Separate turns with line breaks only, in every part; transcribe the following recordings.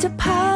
to pass.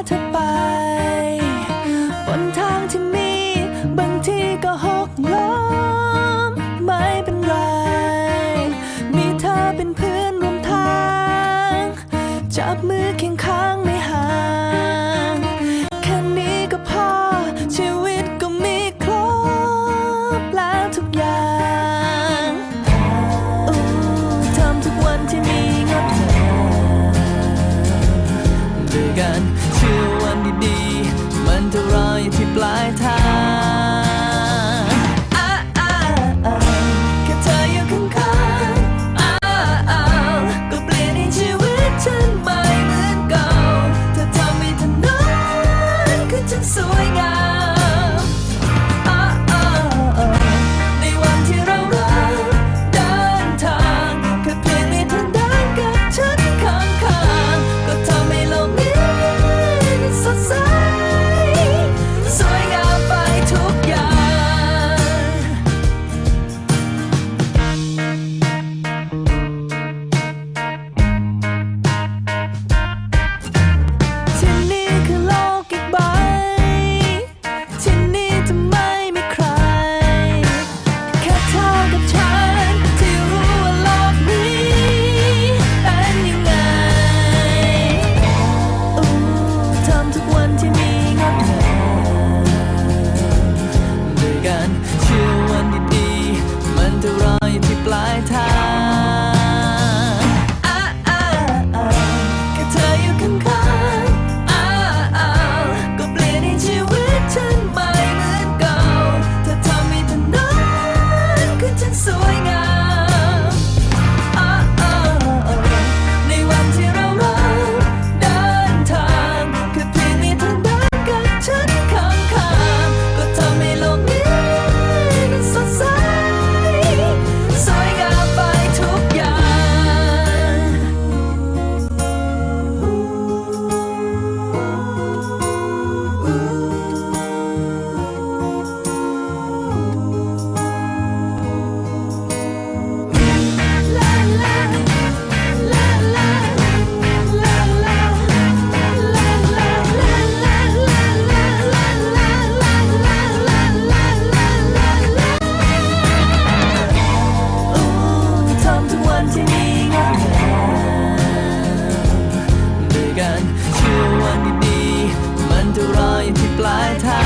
อันตรายที่ปลายทาง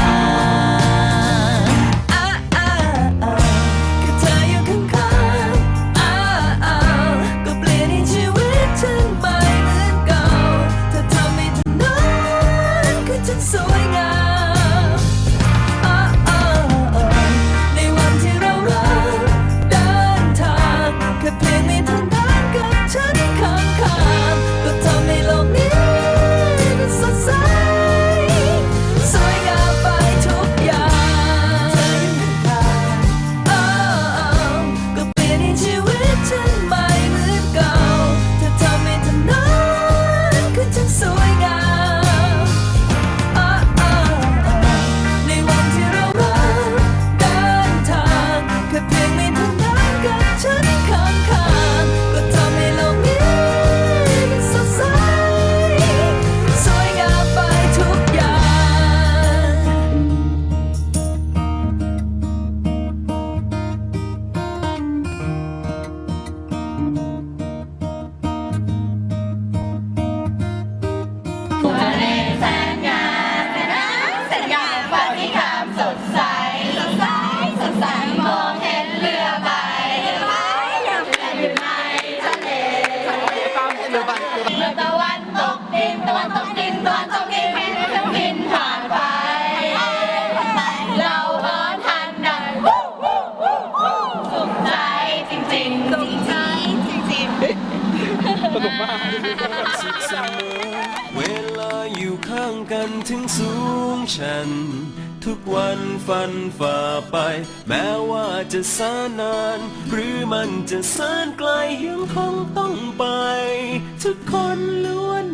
ดินตะวันกินตะวันกินบินผ่านไปเราเอทันดังใจจริงๆสุใจจริงจริงสนุกมากสุเวลาอยู่
ข้า
งกันถึงสูงชัน ทุกวันฟันฝ่าไป แม้ว่าจะสานาน หรือมันจะสานไกลยังคงต้องไป ทุกคนล้วน